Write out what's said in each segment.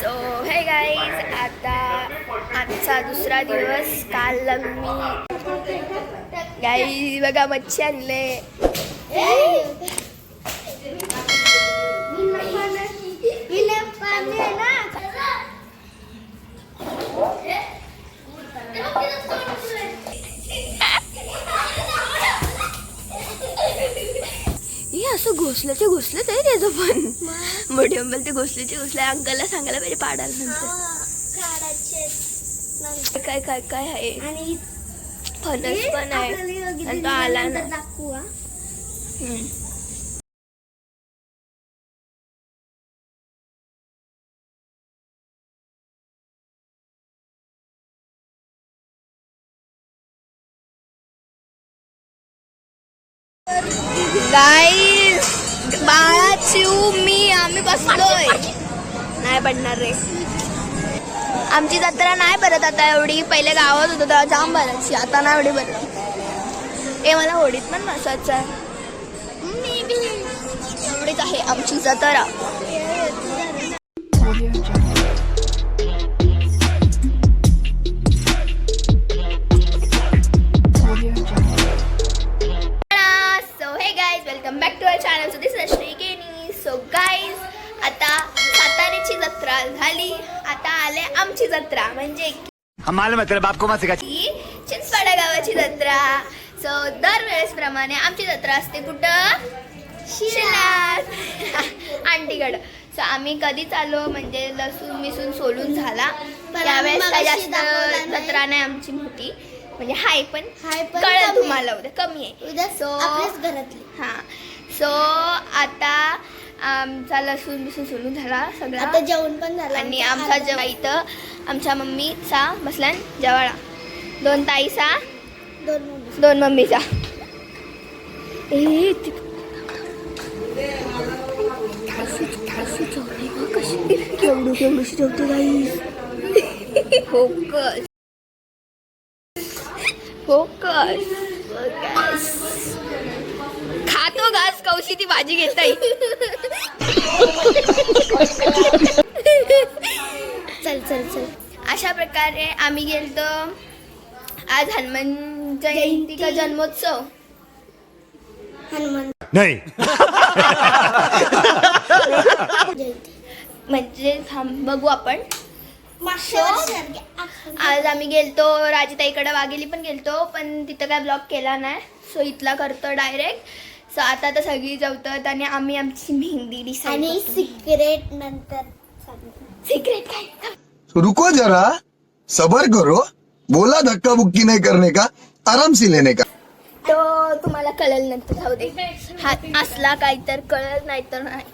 So हे guys आता आजचा दुसरा दिवस. काल मी गाई बघा मच्छी आणले हे असं घोसलं ते घोसलं आहे त्याचं पण. मोठे अंबल ते घोसले ते घोसले. अंकलला सांगायला पाहिजे पाडायला नंतर. काय काय काय आहे? आणि फणस पण आहे. तो आला ना. पडणार रे. आमची जत्रा नाही भरत आता एवढी. पहिले गावात होतो तेव्हा जाम भरायची. आता नाही एवढी भरत. ए मला होडीत पण बसायचं आहे एवढीच आहे आमची जत्रा. मालूम है तेरे बाप को मत सिखा। की चिंचपाडा गावाची जत्रा। सो दरवेळेस प्रमाणे आमची जत्रा असते कुठं? शिलार आंटीकड सो आम्ही कधीच आलो म्हणजे लसूण मिसून सोलून झाला. पण त्यावेळेस काय जास्त. जत्रा नाही आमची मोठी. म्हणजे हाय पण हाय पण कळेल कमी. तुम्हाला उद्या. कमी आहे. उद्या आपल्याच घरातली. हा. सो आता आमचा लसूण बिसून सोलून झाला सगळा. आता जेवण पण झालं आणि आमचं जेव्हा इथं आमच्या मम्मीचा बसला जवाळा. दोन ताईचा दोन. दोन मम्मीचा. ए केवढू केवढूशी फोकस. फोकस. फोकस कौशी ती भाजी घेता चल चल चल. अशा प्रकारे आम्ही गेलतो. आज हनुमान जयंती का जन्मोत्सव? हनुमान. नहीं. जयंती. म्हणजे थांब बघू आपण. आज आम्ही गेलतो राजताईकडे वाघेली पण गेलतो पण तिथं काय ब्लॉग केला नाही. सो इथला करतो डायरेक्ट सो आता तर सगळी जवतात आणि आम्ही आमची मेहंदी आणि डिसाईड सिक्रेट नंतर. सिक्रेट काय रुको जरा. सबर करो. बोला धक्का बुक्की नहीं करने का? आराम से लेने का? तो तुम्हाला कळेल नंतर जाऊ दे. हा असला काय तर कळत नाही. तर नाही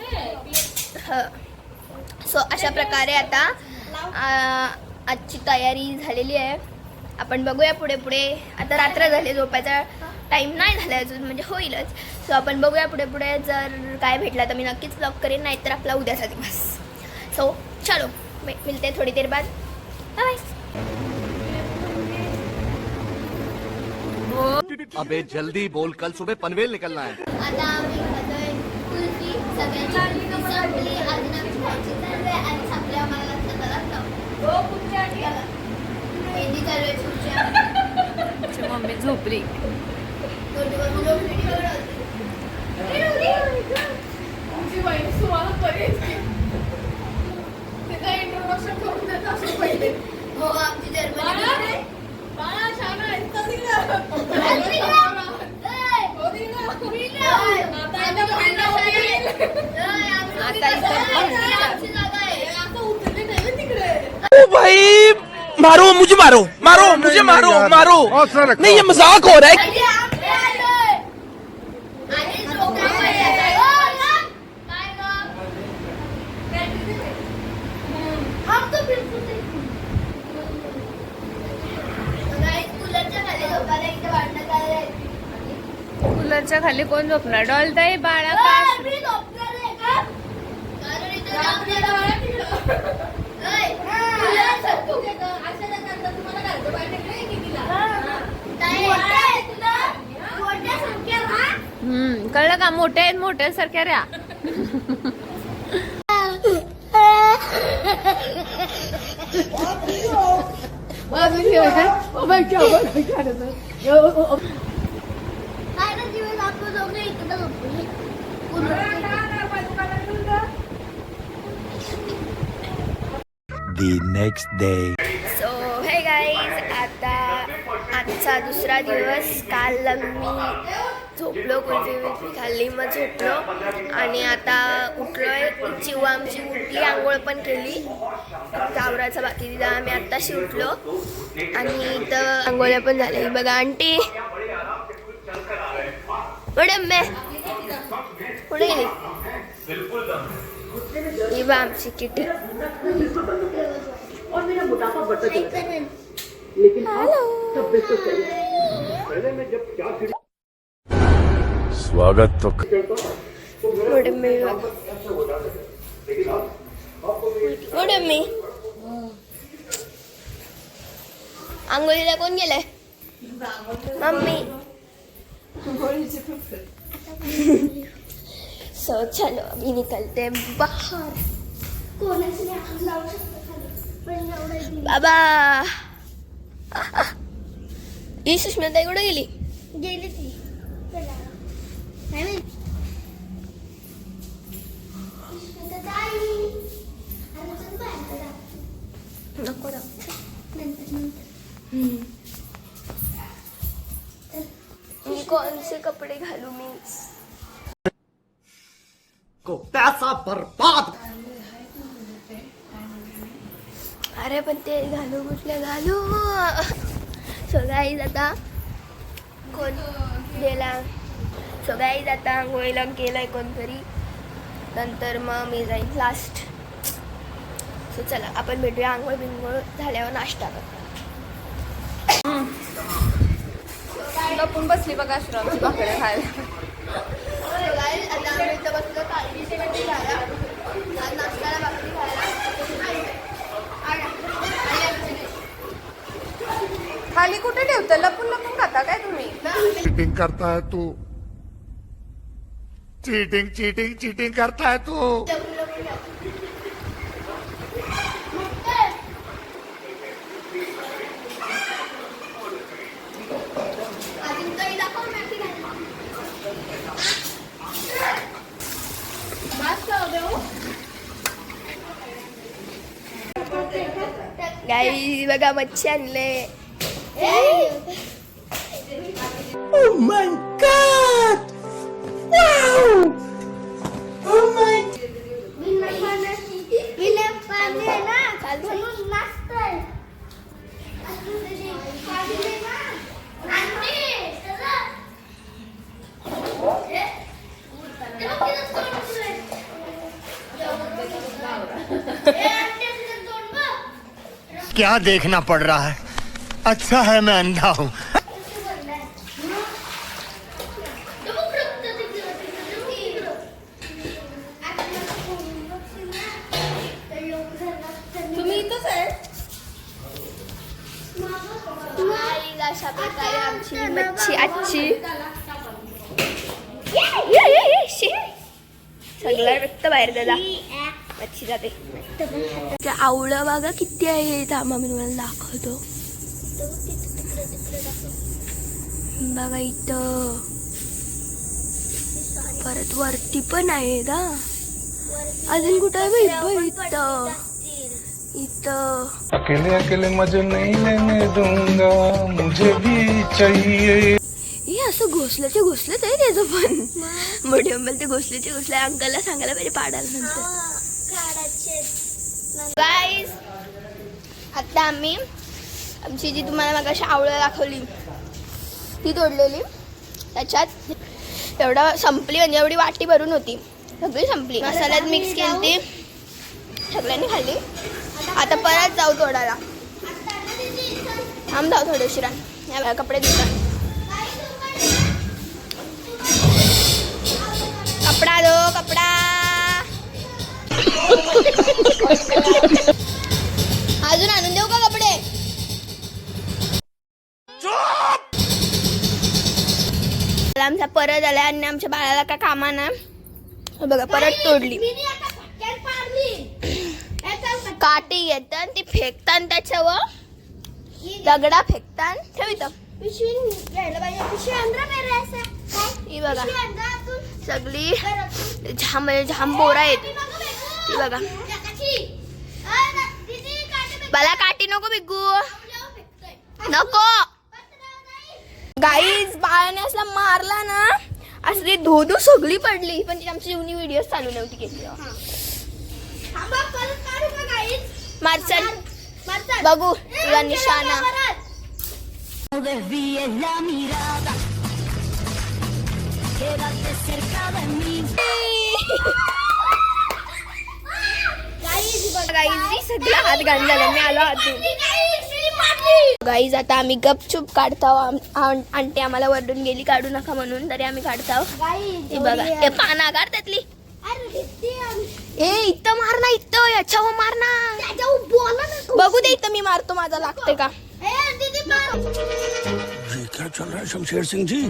सो अशा प्रकारे आता आ, आजची तयारी झालेली आहे. आपण बघूया पुढे पुढे. आता रात्र झाली झोपायचा. टाईम नाही झाला अजून म्हणजे होईलच. सो आपण बघूया पुढे पुढे जर काय भेटला तर मी नक्कीच ब्लॉग करेन नाहीतर आपला उद्याचा दिवस. सो चलो मी- मिलते थोडी देर बाद. बाय अबे जल्दी बोल कल सुबह पनवेल निकलना है। आता आम्ही खातोय कुल्फी सगळ्यांची कुल्फी संपली. अजून आमची खायची चालू आहे आणि संपल्या आम्हाला लक्षात आलं हो कुठच्या मेहंदी चालू आहे पुढच्या. मम्मी झोपली. भाई मारो मुझे मारो मारो मुझे मारो मारो। नहीं ये मजाक हो रहा है। कूलरच्या खाली कोण झोपणार? डॉलताई बाळा हम्म कळलं का? मोठ्या आहेत मोठ्या सारख्या ऱ्या. The next day. सो हे गाईज आता आजचा दुसरा दिवस. काल मी झोपलो कुल्फी बिल्फी खाल्ली मग झोपलो. आणि आता उठलोय. चिवा आमची उठली आंघोळ पण केली. आवराचा बाकी दिला आम्ही आत्ताशी उठलो. आणि इथं आंघोळ्या पण झाल्या. बघा आंटी. मॅडम मॅ कुठे गेली ही बा आमची किटी स्वागत तो Good me. Good me. आंघोळीला कोण गेलंय मम्मी सो चलो अभी निकलते हैं बाहर कोणाचं नाही आपण लावू शकतो खाली. पण एवढं बाबा ही सुष्मिता कुठे गेली गेली ती चला. काय माहीत? आता ताई. आता चल बाहेर चला. नको ना नंतर नंतर मी कोणचे कपडे घालू मी को पैसा बर्बाद। अरे पण ते घालू कुठले घालू? सो गाईज आता कोण गेला? सो गाईज आता आंघोळीला गेलाय कोणतरी. नंतर मग मी जाईन लास्ट सो चला आपण भेटूया आंघोळ बिंघोळ झाल्यावर नाश्ता कर लपून बसली बघा भाकऱ्या खायला So guys, आता आम्ही इथं बसलो तालीची भाकरी खायला आज नाश्त्याला भाकरी खायला खाली कुठे ठेवतं लपून लपून खाता काय तुम्ही चीटिंग करता है तू चीटिंग चीटिंग चीटिंग करता है तू अजून काही दाखव मॅगी घालून. गाई बघा मच्छी आणले बिना पाण्याची बिना पाणी आहे ना म्हणून नाचतंय अजून तरी पाणी नाही ना आणते चला. हे, तेव्हा तिथंच तोंड उचलून. हे, आणते तिथं तोंड बघ. क्या देखना पड़ रहा है अच्छा है मैं अंधा हूँ आजची ये, ये, ये, ये, शी. सगळं रक्त बाहेर दादा मच्छी जाते. त्या आवळं बघा किती आहे थांबा मी तुम्हाला दाखवतो. बघा इथं. परत वरती पण आहे ना अजून कुठं आहे बाई? इथं. इथं. अकेले अकेले मजे नहीं लेने दूंगा मुझे भी चाहिए. हे असं घोसल्याचे घोसलंच आहे त्याचं पण. मोठे अंबल ते घोसल्याचे घोसले अंकलला सांगायला पाहिजे पाडायला नंतर. गाईज आता आम्ही आमची जी तुम्हाला मग अशी आवळं दाखवली ती तोडलेली. त्याच्यात एवढा संपली म्हणजे एवढी वाटी भरून होती. सगळी संपली. मसाल्यात मिक्स केली ती सगळ्यांनी खाल्ली. आता परत जाऊ तोडायला थांब जाऊ थोडे उशिरा. या कपडे धुतात कपडा दो कपडा. अजून आणून देऊ का कपडे? आमचा परत आला आणि आमच्या बाळाला का कामा ना बघा परत तोडली. याचा काठी येतात ती फेकतात त्याच्यावर. दगडा फेकतान ठेव इथं पिशवी घ्यायला पाहिजे. पिशवी आणा मेरे असं. काय? ही बघा. आणा. सगळी घरातून. झांब झांब बोरा आहेत. ती बघा. मला काठी नको बिगू. नको. गाईज बाळाने असला मारला ना असं ते धोधो सगळी पडली. पण ती आमची जुनी व्हिडिओ चालू नव्हती केली. मारतात. बघू तुझा आमच्या निशाणा. सगळा हात घाण झाला मी आलो. गाईज आता आम्ही गपचूप काढतो आंटी आम्हाला वरडून गेली काढू नका म्हणून तरी आम्ही काढतो हे बघा. पाना काढ त्यातली. अरे, किती आम- ए इथं मार ना इथं. याच्यावर मार ना. त्याच्यावर बोला ना बघू दे इथं मी मारतो माझा लागतंय का? ए, दीदी, मार. ये क्या चल रहा है शमशेर सिंह जी.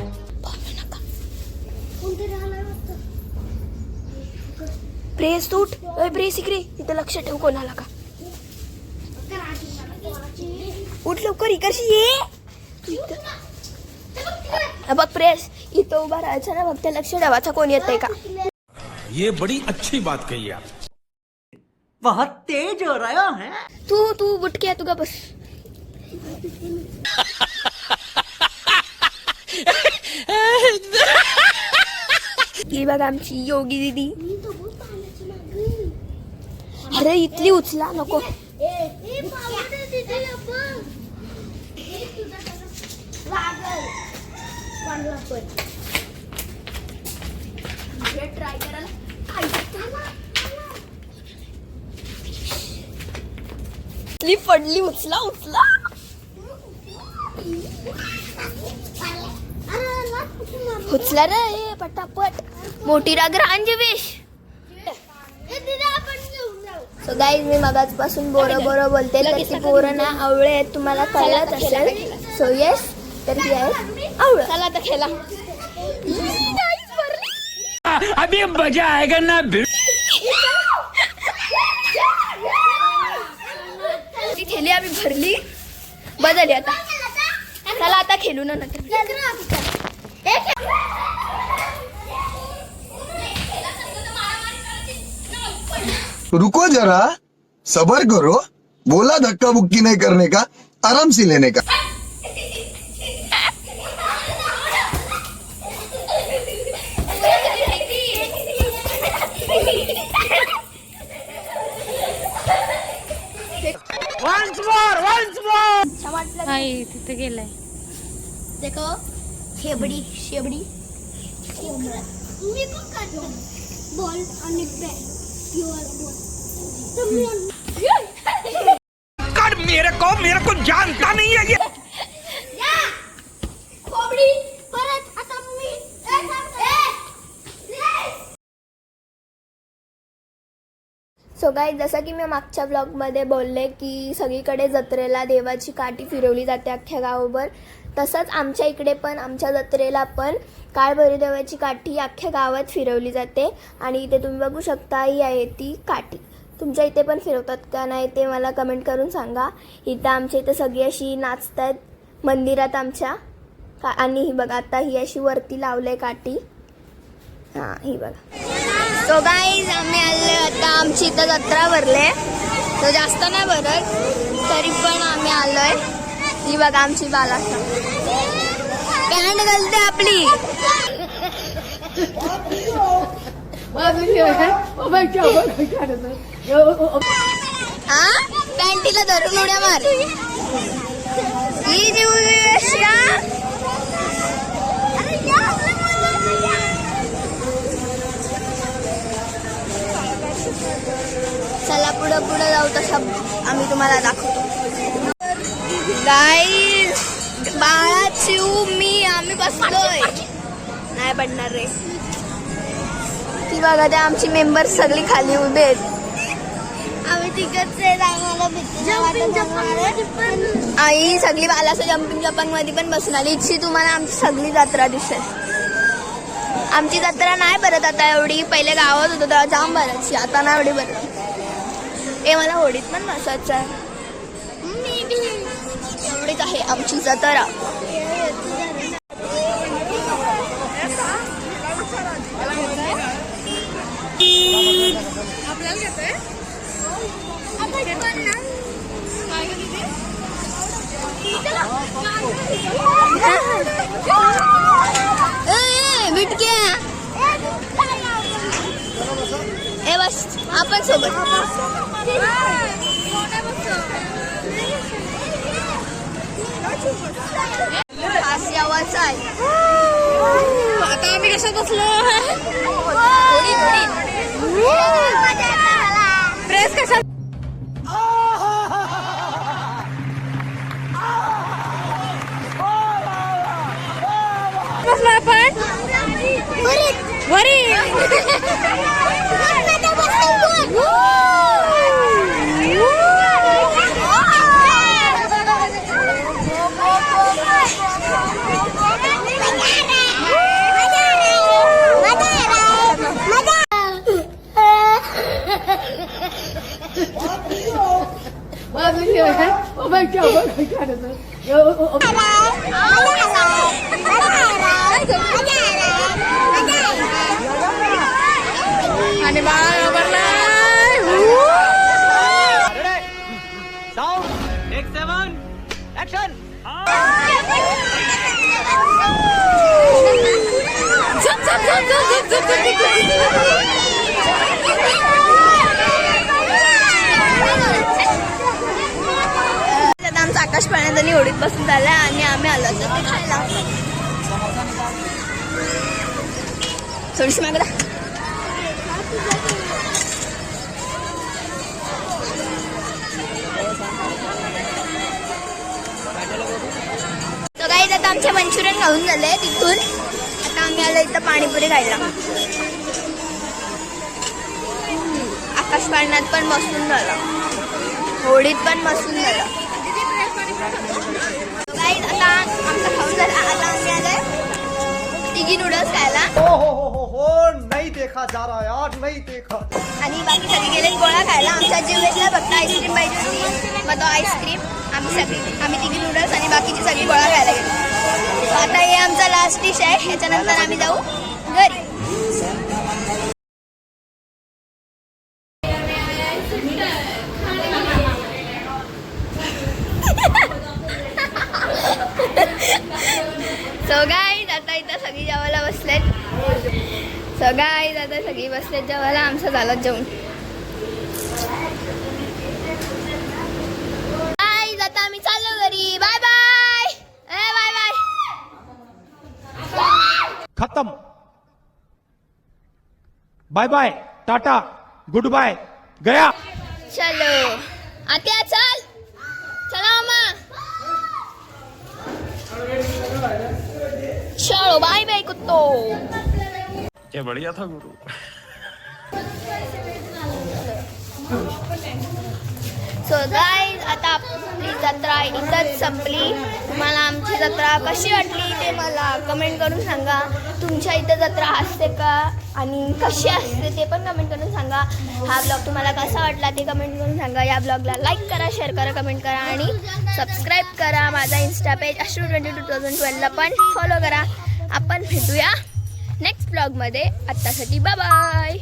प्रेस उठ. ओय प्रेस इकडे. इथं लक्ष ठेव कोणाला का. उठ लवकर इकडशी ये. बघ प्रेस. इथं उभा राहायचं ना बघ त्या लक्ष ठेवायचं कोण येतंय का? ये बड़ी अच्छी बात कही आप। बहुत तेज हो रहा है तू तू तू का बस। ही बघ आमची योगी दीदी. अरे इथली उचला नको ए, इथली पडली उचला उचला? उचला रे ए, पटापट मोठी राग रांजवेश. सो गाईज मी मगाचपासून बोरं बोरं बोलते तर ती बोरं ना आवळे आहेत तुम्हाला कळत असेल. सो येस तर ती आहे आवळं. चला आता खेळा. अभी मजा आएगा ना ती थैली आम्ही भरली. बदलली आता. चला आता खेळू ना नंतर. रुको जरा. सबर करो. बोला धक्का बुक्की नहीं करने का? आराम से लेने का? हाय तिथे गेलाय देखो शेबडी शेबडी मी पण. बॉल आणि बॅट बॉल मेरे को मेरे को जानता नहीं है या! सो गाई जसं की मी मागच्या ब्लॉगमध्ये बोलले की सगळीकडे जत्रेला देवाची काठी फिरवली जाते अख्ख्या गावभर तसंच आमच्या इकडे पण आमच्या जत्रेला पण काळभैरी देवाची काठी अख्ख्या गावात फिरवली जाते. आणि इथे तुम्ही बघू शकता ही आहे ती काठी. तुमच्या इथे पण फिरवतात का नाही ते मला कमेंट करून सांगा. इथं आमच्या इथं सगळी अशी नाचतात मंदिरात आमच्या. का आणि ही बघा आता ही अशी वरती लावलं आहे काठी. हां ही बघा. सो गाईज आम्ही आले आता आमची इथं जत्रा भरले तो जास्त नाही भरत तरी पण आम्ही आलोय. ही बघा आमची बाला. पॅन्ट घालते आपली. हा? पॅन्टीला धरून उड्या मार. ही जीव चला पुढं पुढं जाऊ तसं आम्ही तुम्हाला दाखवतो. गाईज बाळा चिव मी आम्ही बसलोय नाही पडणार रे. ती बघा त्या आमची मेंबर सगळी खाली उभे आहेत. आम्ही तिकडचे आई सगळी बालाचं जम्पिंग जपांगमध्ये पण बसून आली. इथची तुम्हाला आमची सगळी जत्रा दिसेल. आमची जत्रा नाही भरत आता एवढी. पहिले गावात होतो तेव्हा जाम भरायची. आता नाही एवढी भरत. ए मला होडीत पण बसायचं आहे एवढीच आहे आमची जत्रा. ए, आपण सोबत. हास्यावाचा आहे. आता आम्ही कशात बसलो? प्रेस कशात? बसलो आपण? वरी เดี๋ยวเออเออ थोडीशी मागला तर काही आता आमचे मंचुरियन खाऊन झाले तिथून आता आम्ही आलो इथं पाणीपुरी खायला हम्म, आकाश पण बसून झालं होळीत पण बसून झालं जा रहा यार नहीं देखा आणि बाकी सगळी गेले गोळा खायला. आमच्या जीव घेतला फक्त आईस्क्रीम पाहिजे होती. मग तो आईस्क्रीम आम्ही सगळी आम्ही तिघी नूडल्स आणि बाकीची सगळी गोळा खायला गेलो. आता हे आमचा लास्ट डिश आहे. ह्याच्यानंतर आम्ही जाऊ. सो गाईज आता सगळी बसलेत जेवायला आमचं झालं जेवण. आम्ही चाललो घरी. Bye bye. ए बाय बाय. खत्म. Bye bye tata good bye गया. चलो. आत्या चल. चला अम्मा चलो बाय बाय कुत्तो. ये बढ़िया था गुरु। सो गाईज आता आपली जत्रा इथंच संपली. तुम्हाला आमची जत्रा कशी वाटली ते मला कमेंट करून सांगा. तुमच्या इथं जत्रा असते का आणि कशी असते ते पण कमेंट करून सांगा. हा ब्लॉग तुम्हाला कसा वाटला ते कमेंट करून सांगा. या ब्लॉगला लाईक करा शेअर करा कमेंट करा आणि सबस्क्राईब करा. माझा insta page Ashru twenty two thousand ट्वेल्वला पण फॉलो करा. आपण भेटूया. नेक्स्ट ब्लॉगमध्ये आत्तासाठी बाय